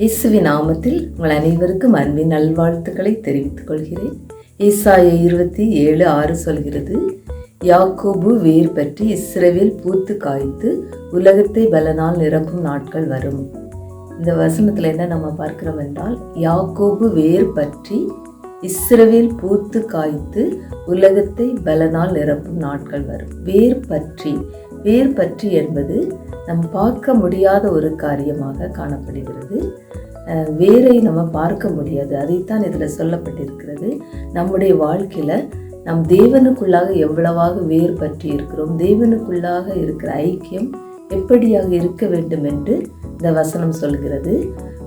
இயேசுவி நாமத்தில் உங்கள் அனைவருக்கும் அன்பின் நல்வாழ்த்துக்களை தெரிவித்துக் கொள்கிறேன். ஈசாய இருபத்தி ஏழு ஆறு சொல்கிறது யாக்கோபு வேர் பற்றி இஸ்ரேவில் பூத்து காய்த்து உலகத்தை பலனால் நிரப்பும் நாட்கள் வரும். இந்த வசனத்தில் என்ன நம்ம பார்க்கிறோம் என்றால் யாக்கோபு வேர் பற்றி இஸ்ரவேல் பூத்து காய்த்து உலகத்தை பலனால் நிரப்பும் நாட்கள் வரும். வேர் பற்றி வேர் பற்றி என்பது நம் பார்க்க முடியாத ஒரு காரியமாக காணப்படுகிறது. வேரை நம்ம பார்க்க முடியாது. அதைத்தான் இதில் சொல்லப்பட்டிருக்கிறது. நம்முடைய வாழ்க்கையில் நம் தேவனுக்குள்ளாக எவ்வளவாக வேர் பற்றி இருக்கிறோம் தேவனுக்குள்ளாக இருக்கிற ஐக்கியம் எப்படியாக இருக்க வேண்டும் என்று இந்த வசனம் சொல்கிறது.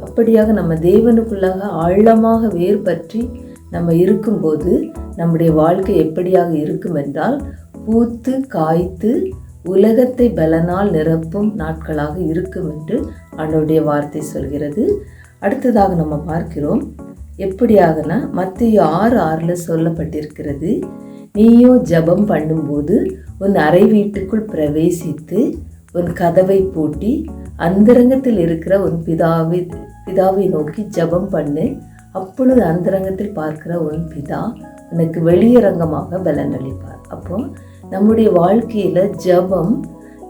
அப்படியாக நம்ம தேவனுக்குள்ளாக ஆழமாக வேர் பற்றி நம்ம இருக்கும்போது நம்முடைய வாழ்க்கை எப்படியாக இருக்கும் என்றால் பூத்து காய்த்து உலகத்தை பலனால் நிரப்பும் நாட்களாக இருக்கும் என்று ஆண்டவருடைய வார்த்தை சொல்கிறது. அடுத்ததாக நம்ம பார்க்கிறோம் எப்படியாகனா மத்திய ஆறு ஆறில் சொல்லப்பட்டிருக்கிறது நீயோ ஜெபம் பண்ணும்போது உன் அறை வீட்டுக்குள் பிரவேசித்து உன் கதவை பூட்டி அந்தரங்கத்தில் இருக்கிற உன் பிதாவை பிதாவை நோக்கி ஜெபம் பண்ணு. அப்பொழுது அந்தரங்கத்தில் பார்க்கிற உன் பிதா உனக்கு வெளியரங்கமாக பலனளிப்பார். அப்போ நம்முடைய வாழ்க்கையில் ஜெபம்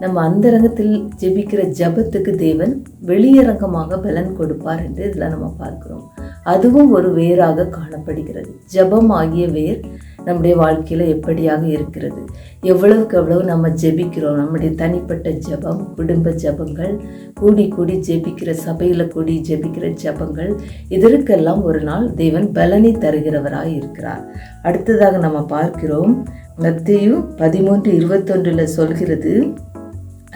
நம்ம அந்தரங்கத்தில் ஜெபிக்கிற ஜெபத்துக்கு தேவன் வெளியரங்கமாக பலன் கொடுப்பார் என்று இதில் நம்ம பார்க்கிறோம். அதுவும் ஒரு வேராக காணப்படுகிறது. ஜெபம் ஆகிய வேர் நம்முடைய வாழ்க்கையில் எப்படியாக இருக்கிறது? எவ்வளவுக்கு எவ்வளவு நம்ம ஜெபிக்கிறோம்? நம்முடைய தனிப்பட்ட ஜெபம் குடும்ப ஜெபங்கள் கூடி கூடி ஜெபிக்கிற சபையில் கூடி ஜெபிக்கிற ஜெபங்கள் இதற்கெல்லாம் ஒரு நாள் தேவன் பலனை தருகிறவராக இருக்கிறார். அடுத்ததாக நம்ம பார்க்கிறோம் மத்தியும் பதிமூன்று இருபத்தொன்றில் சொல்கிறது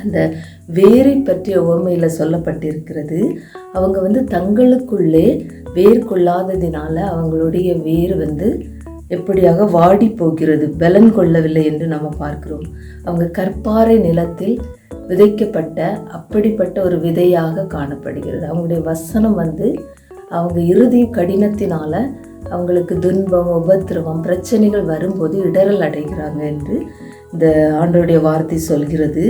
அந்த வேரை பற்றிய உவமையில் சொல்லப்பட்டிருக்கிறது. அவங்க வந்து தங்களுக்குள்ளே வேர் கொள்ளாததினால அவங்களுடைய வேர் வந்து எப்படியாக வாடி போகிறது பலன் கொள்ளவில்லை என்று நம்ம பார்க்கிறோம். அவங்க கற்பாறை நிலத்தில் விதைக்கப்பட்ட அப்படிப்பட்ட ஒரு விதையாக காணப்படுகிறது. அவங்களுடைய வசனம் வந்து அவங்க இறுதி கடினத்தினால அவங்களுக்கு துன்பம் உபத்திரவம் பிரச்சனைகள் வரும்போது இடரல் அடைகிறாங்க என்று இந்த ஆண்டோடைய வார்த்தை சொல்கிறது.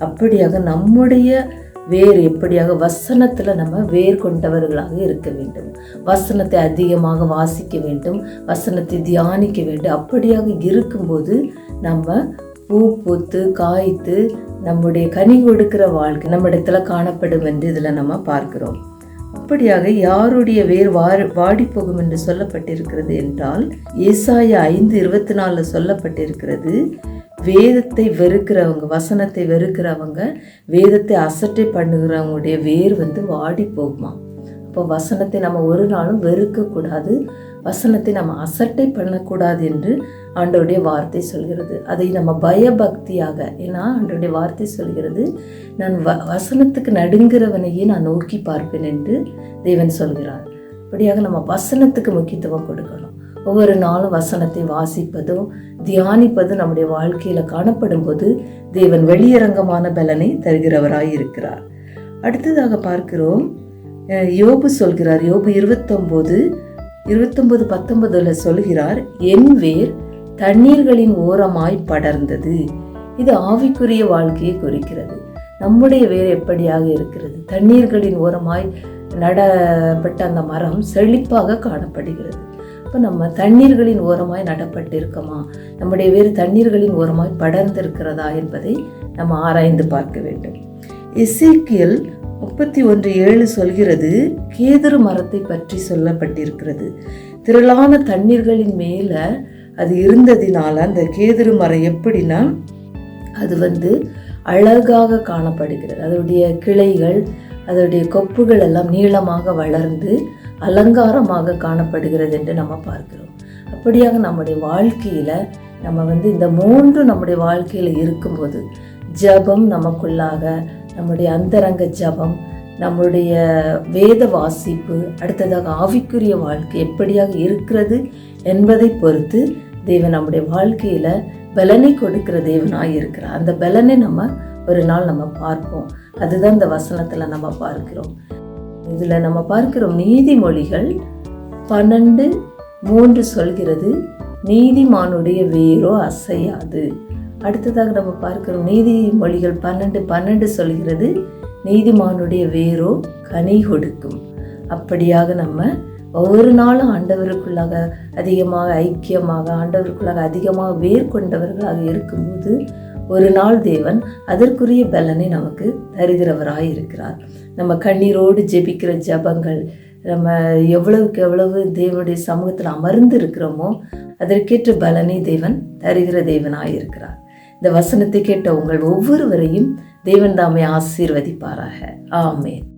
அப்படியாக நம்முடைய வேர் எப்படியாக வசனத்தில் நம்ம வேர் கொண்டவர்களாக இருக்க வேண்டும். வசனத்தை அதிகமாக வாசிக்க வேண்டும் வசனத்தை தியானிக்க வேண்டும். அப்படியாக இருக்கும்போது நம்ம பூ பூத்து காய்த்து நம்முடைய கனி கொடுக்கிற வாழ்க்கை நம்ம இடத்துல காணப்படும் என்று இதில் நம்ம பார்க்கிறோம். அப்படியாக யாருடைய வேர் வாடி வாடிப்போகும் என்று சொல்லப்பட்டிருக்கிறது என்றால் ஏசாய ஐந்து இருபத்தி நாலில் சொல்லப்பட்டிருக்கிறது வேதத்தை வெறுக்கிறவங்க வசனத்தை வெறுக்கிறவங்க வேதத்தை அசட்டை பண்ணுகிறவங்களுடைய வேர் வந்து வாடி போகுமா அப்போ வசனத்தை நம்ம ஒரு நாளும் வெறுக்கக்கூடாது. வசனத்தை நம்ம அசட்டை பண்ணக்கூடாது என்று ஆண்டோடைய வார்த்தை சொல்கிறது. அதை நம்ம பயபக்தியாக ஏன்னா ஆண்டோடைய வார்த்தை சொல்கிறது நான் வ வசனத்துக்கு நடுங்கிறவனையே நான் நோக்கி பார்ப்பேன் என்று தேவன் சொல்கிறார். அப்படியாக நம்ம வசனத்துக்கு முக்கியத்துவம் கொடுக்கணும். ஒவ்வொரு நாளும் வசனத்தை வாசிப்பதும் தியானிப்பதும் நம்முடைய வாழ்க்கையில் காணப்படும் போது தேவன் வெளியரங்கமான பலனை தருகிறவராய் இருக்கிறார். அடுத்ததாக பார்க்கிறோம் யோபு சொல்கிறார். யோபு இருபத்தொம்போது இருபத்தொன்பது பத்தொன்பதுல சொல்கிறார் என் வேர் தண்ணீர்களின் ஓரமாய் படர்ந்தது. இது ஆவிக்குரிய வாழ்க்கையை குறிக்கிறது. நம்முடைய வேர் எப்படியாக இருக்கிறது? தண்ணீர்களின் ஓரமாய் நடப்பட்ட அந்த மரம் செழிப்பாக காணப்படுகிறது. இப்போ நம்ம தண்ணீர்களின் ஓரமாய் நடப்பட்டிருக்கோமா? நம்முடைய வேறு தண்ணீர்களின் ஓரமாய் படர்ந்திருக்கிறதா என்பதை நம்ம ஆராய்ந்து பார்க்க வேண்டும். இசைக்கியல் முப்பத்தி ஒன்று ஏழு சொல்கிறது கேதுரு மரத்தை பற்றி சொல்லப்பட்டிருக்கிறது. திரளான தண்ணீர்களின் மேலே அது இருந்ததினால அந்த கேதுரு மரம் எப்படின்னா அது வந்து அழகாக காணப்படுகிறது. அதனுடைய கிளைகள் அதனுடைய கொப்புகள் எல்லாம் நீளமாக வளர்ந்து அலங்காரமாக காணப்படுகிறது என்று நம்ம பார்க்கிறோம். அப்படியாக நம்முடைய வாழ்க்கையில் நம்ம வந்து இந்த மூன்று நம்முடைய வாழ்க்கையில் இருக்கும்போது ஜபம் நமக்குள்ளாக நம்முடைய அந்தரங்க ஜபம் நம்முடைய வேத வாசிப்பு அடுத்ததாக ஆவிக்குரிய வாழ்க்கை எப்படியாக இருக்கிறது என்பதை பொறுத்து தேவன் நம்முடைய வாழ்க்கையில் பலனை கொடுக்கிற தேவனாக இருக்கிறார். அந்த பலனை நம்ம ஒரு நாள் நம்ம பார்ப்போம். அதுதான் இந்த வசனத்தில் நம்ம பார்க்கிறோம். இதில் நம்ம பார்க்கிறோம் நீதிமொழிகள் பன்னெண்டு மூன்று சொல்கிறது நீதிமானுடைய வேரோ அசையாது. அடுத்ததாக நம்ம பார்க்கிறோம் நீதிமொழிகள் பன்னெண்டு பன்னெண்டு சொல்கிறது நீதிமானுடைய வேரோ கனி கொடுக்கும். அப்படியாக நம்ம ஒவ்வொரு நாளும் ஆண்டவருக்குள்ளாக அதிகமாக ஐக்கியமாக ஆண்டவருக்குள்ளாக அதிகமாக வேர் கொண்டவர்களாக இருக்கும்போது ஒரு நாள் தேவன் அதற்குரிய பலனை நமக்கு தருகிறவராக இருக்கிறார் நம்ம கண்ணீரோடு ஜெபிக்கிற ஜபங்கள் நம்ம எவ்வளவுக்கு எவ்வளவு தேவனுடைய சமூகத்தில் அமர்ந்து இருக்கிறோமோ அதற்கேற்ற பலனை தேவன் தருகிற தேவனாக இருக்கிறார் இந்த வசனத்தை கேட்ட உங்கள் ஒவ்வொருவரையும் தேவன் தாமே ஆசீர்வதிப்பாராக. ஆமேன்.